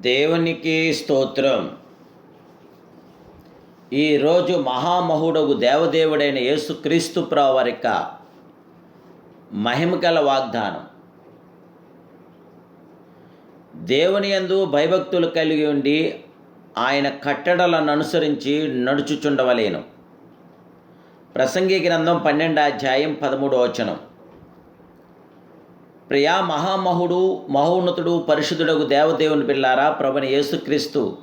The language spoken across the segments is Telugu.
దేవునికి స్తోత్రం. ఈరోజు మహామహుడగు దేవదేవుడైన యేసుక్రీస్తు ప్రవరిక మహిమకల వాగ్దానం. దేవుని యందు భయభక్తులు కలిగి ఉండి ఆయన కట్టడలను అనుసరించి నడుచుచుండవలేను. ప్రసంగి గ్రంథం పన్నెండు అధ్యాయం పదమూడు వచనం. ప్రియా మహామహుడు మహోన్నతుడు పరిశుద్ధుడకు దేవదేవుని పిల్లారా ప్రభుని యేసుక్రీస్తు.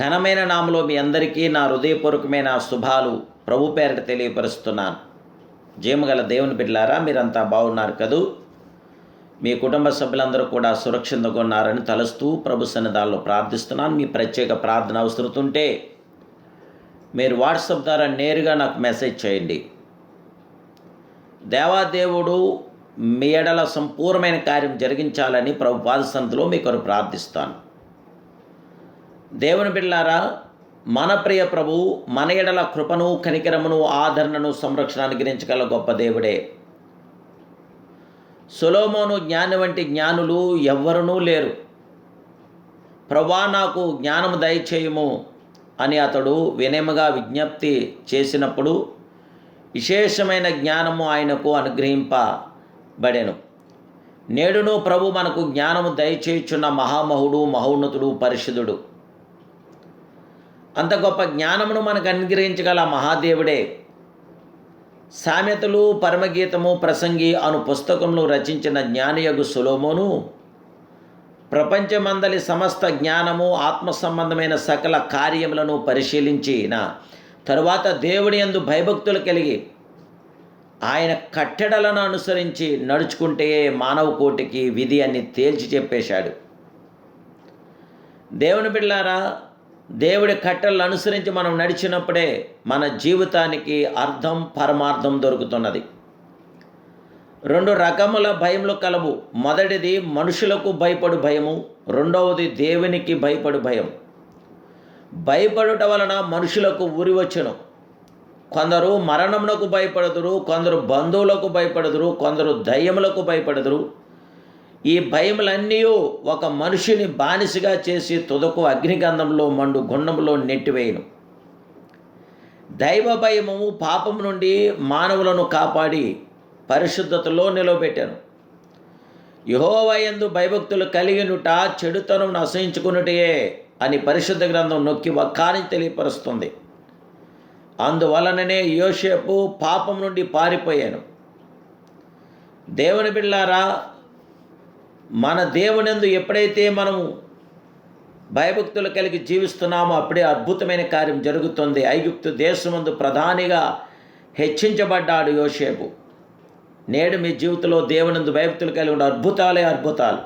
ఘనమైన నామలో మీ అందరికీ నా హృదయపూర్వకమైన శుభాలు ప్రభు పేరిట తెలియపరుస్తున్నాను. జీమగల దేవుని బిడ్డలారా మీరంతా బాగున్నారు కదూ? మీ కుటుంబ సభ్యులందరూ కూడా సురక్షితంగా ఉన్నారని తలుస్తూ ప్రభు సన్నిధాల్లో ప్రార్థిస్తున్నాను. మీ ప్రత్యేక ప్రార్థన అవసరతుంటే మీరు వాట్సాప్ ద్వారా నేరుగా నాకు మెసేజ్ చేయండి. దేవాదేవుడు మీ ఎడల సంపూర్ణమైన కార్యం జరిగించాలని ప్రభు పాదసంతలో మీ కొరకు ప్రార్థిస్తాను. దేవుని బిళ్ళారా మన ప్రియ ప్రభు మన ఎడల కృపను కనికరమును ఆదరణను సంరక్షణ అనుగ్రహించగల గొప్ప దేవుడే. సులోమోను జ్ఞాని వంటి జ్ఞానులు ఎవ్వరునూ లేరు. ప్రభా నాకు జ్ఞానము దయచేయము అని అతడు వినయముగా విజ్ఞప్తి చేసినప్పుడు విశేషమైన జ్ఞానము ఆయనకు అనుగ్రహింప బడెను నేడును ప్రభు మనకు జ్ఞానము దయచేయుచున్న మహామహుడు మహోన్నతుడు పరిశుద్ధుడు. అంత గొప్ప జ్ఞానమును మనకు అనుగ్రహించగల మహాదేవుడే. సామెతలు పరమగీతము ప్రసంగి అను పుస్తకమును రచించిన జ్ఞానియగు సులోమోను ప్రపంచమందలి సమస్త జ్ఞానము ఆత్మ సంబంధమైన సకల కార్యములను పరిశీలించిన తరువాత దేవుడి యందు భయభక్తులు కలిగి ఆయన కట్టడలను అనుసరించి నడుచుకుంటే మానవ కోటికి విధి అని తేల్చి చెప్పేశాడు. దేవుని బిడ్డారా దేవుడి కట్టలను అనుసరించి మనం నడిచినప్పుడే మన జీవితానికి అర్థం పరమార్థం దొరుకుతున్నది. రెండు రకముల భయములు కలవు. మొదటిది మనుషులకు భయపడు భయము రెండవది దేవునికి భయపడు భయం. భయపడుట వలన మనుషులకు ఉరి వచ్చును. కొందరు మరణమునకు భయపడదురు కొందరు బంధువులకు భయపడుదురు కొందరు దయ్యములకు భయపడదురు. ఈ భయములన్నీ ఒక మనిషిని బానిసగా చేసి తుదకు అగ్నిగంధంలో మండు గుండంలో నెట్టివేయను. దైవ భయము పాపం నుండి మానవులను కాపాడి పరిశుద్ధతలో నిలవబెట్టాను. యహోవయందు భయభక్తులు కలిగినుట చెడుతనం నశయించుకున్నటే అని పరిశుద్ధ గ్రంథం నొక్కి ఒక్కాని తెలియపరుస్తుంది. అందువలననే యోసేపు పాపం నుండి పారిపోయాను. దేవుని బిళ్ళారా మన దేవునందు ఎప్పుడైతే మనము భయభక్తులు కలిగి జీవిస్తున్నామో అప్పుడే అద్భుతమైన కార్యం జరుగుతుంది. ఐగుప్తు దేశమందు ప్రధానిగా హెచ్చించబడ్డాడు యోసేపు. నేడు మీ జీవితంలో దేవునందు భయభక్తులు కలిగి ఉన్న అద్భుతాలే అద్భుతాలు.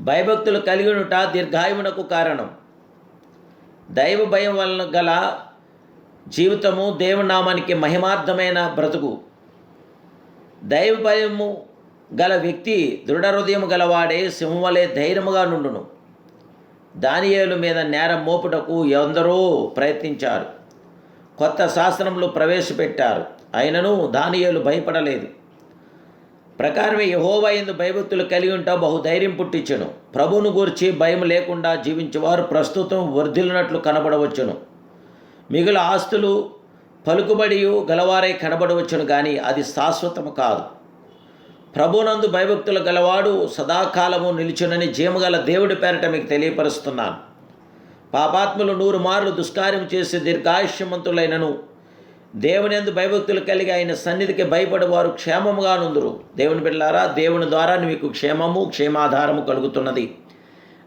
భయభక్తులు కలిగి ఉంట దీర్ఘాయువునకు కారణం. దైవ భయం వలన గల జీవితము దేవునామానికి మహిమార్థమైన బ్రతుకు. దైవ భయము గల వ్యక్తి దృఢ హృదయం గలవాడే సింహవలే ధైర్యముగా నుండును. దానియేలు మీద నేరం మోపుటకు ఎందరో ప్రయత్నించారు. కొత్త శాస్త్రంలో ప్రవేశపెట్టారు. అయినను దానియేలు భయపడలేదు. ప్రకారమే యహోవా ఎందు భయభక్తులు కలిగి ఉంటా బహుధైర్యం పుట్టించను. ప్రభువును గూర్చి భయం లేకుండా జీవించేవారు ప్రస్తుతం వర్ధిల్లినట్లు కనబడవచ్చును. మిగిలిన ఆస్తులు పలుకుబడి గలవారై కనబడవచ్చును కానీ అది శాశ్వతము కాదు. ప్రభునందు భయభక్తులు గలవాడు సదాకాలము నిలిచునని జీమగల దేవుడి పేరట మీకు తెలియపరుస్తున్నాను. పాపాత్ములు నూరు మార్లు దుష్కార్యం చేసి దీర్ఘాయుష్యమంతులైనను దేవునిందు భయభక్తులు కలిగి ఆయన సన్నిధికి భయపడేవారు క్షేమముగా నుందురు. దేవుని బిడ్డారా దేవుని ద్వారా మీకు క్షేమము క్షేమాధారము కలుగుతున్నది.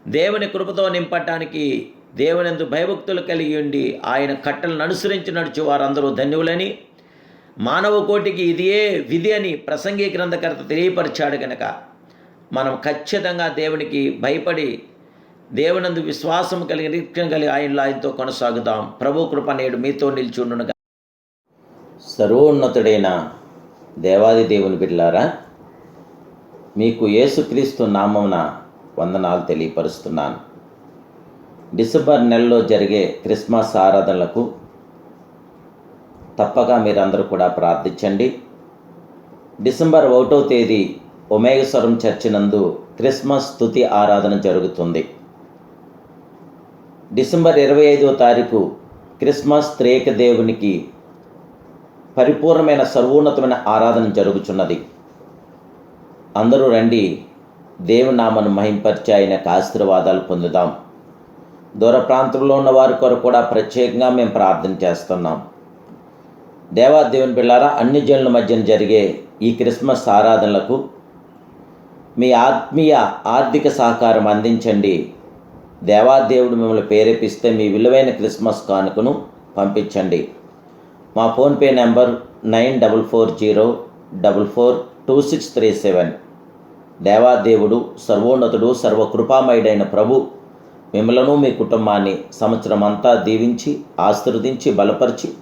దేవుని కృపతో నింపటానికి దేవునందు భయభక్తులు కలిగి ఉండి ఆయన కట్టలను అనుసరించి నడుచు వారందరూ ధన్యులని. మానవ కోటికి ఇదియే విధి అని ప్రసంగి గ్రంథకర్త తెలియపరిచాడు కనుక మనం ఖచ్చితంగా దేవునికి భయపడి దేవునందు విశ్వాసం కలిగి నిత్యం కలిగి ఆయనలో ఆయనతో కొనసాగుదాం. ప్రభు కృప నేడు మీతో నిల్చుండునుగా సర్వోన్నతుడైన దేవాది దేవుని బిడ్లారా మీకు యేసుక్రీస్తు నామమున వందనాలు తెలియపరుస్తున్నాను. డిసెంబర్ నెలలో జరిగే క్రిస్మస్ ఆరాధనలకు తప్పక మీరందరూ కూడా ప్రార్థించండి. డిసెంబర్ ఒకటో తేదీ ఒమేగస్వరం చర్చినందు క్రిస్మస్ స్తుతి ఆరాధన జరుగుతుంది. డిసెంబర్ ఇరవై ఐదవ తారీఖు క్రిస్మస్ త్రేక దేవునికి పరిపూర్ణమైన సర్వోన్నతమైన ఆరాధన జరుగుచున్నది. అందరూ రండి దేవునామను మహింపరిచి ఆయనకు ఆశీర్వాదాలు పొందుదాం. దూర ప్రాంతంలో ఉన్న వారి కొరకు కూడా ప్రత్యేకంగా మేము ప్రార్థన చేస్తున్నాం. దేవాదేవుని పిల్లారా అన్ని జనుల మధ్యన జరిగే ఈ క్రిస్మస్ ఆరాధనలకు మీ ఆత్మీయ ఆర్థిక సహకారం అందించండి. దేవాదేవుడు మిమ్మల్ని ప్రేరేపిస్తే మీ విలువైన క్రిస్మస్ కానుకను పంపించండి. మా PhonePe number nine double four zero double four two six three seven. దేవాదేవుడు సర్వోన్నతుడు సర్వకృపామయుడైన ప్రభు మిమ్మలను మీ కుటుంబాన్ని సంవత్సరం అంతా దీవించి ఆశీర్వదించి బలపరిచి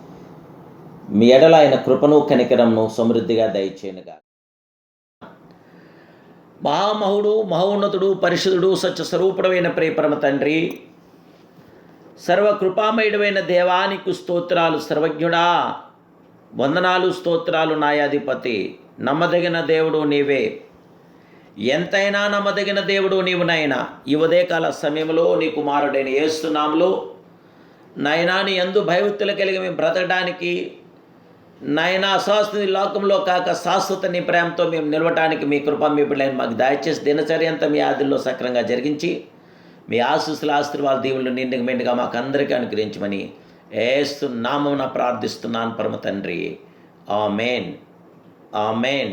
మీ ఎడల ఆయన కృపను కనికరంను సమృద్ధిగా దయచేయనుగా మహామహుడు మహోన్నతుడు పరిశుద్ధుడు సత్య ప్రియపరమ తండ్రి సర్వకృపామయుడమైన దేవానికి స్తోత్రాలు సర్వజ్ఞుడా వందనాలు స్తోత్రాలు నాయాధిపతి నమ్మదగిన దేవుడు నీవే. ఎంతైనా నమ్మదగిన దేవుడు నీవు నాయన. ఈ ఉదయకాల సమయంలో నీ కుమారుడైన ఏస్తున్నాములో నాయనా నీ ఎందు భయభక్తులు కలిగి మేము బ్రతకడానికి నాయనా అశాస్త్రి లోకంలో కాక శాశ్వత నీ ప్రేమతో మేము నిలవటానికి మీ కృప మీ బిడ్డలైన మాకు దయచేసి దినచర్య అంతా మీ ఆదిల్లో సక్రంగా జరిగించి మీ ఆశీస్సుల ఆశీర్వాద దీవులు నిండుగా మెండుగా మాకు అందరికీ అనుగ్రహించమని ఏస్తు నామమున ప్రార్థిస్తున్నాను పరమ తండ్రి. ఆ మేన్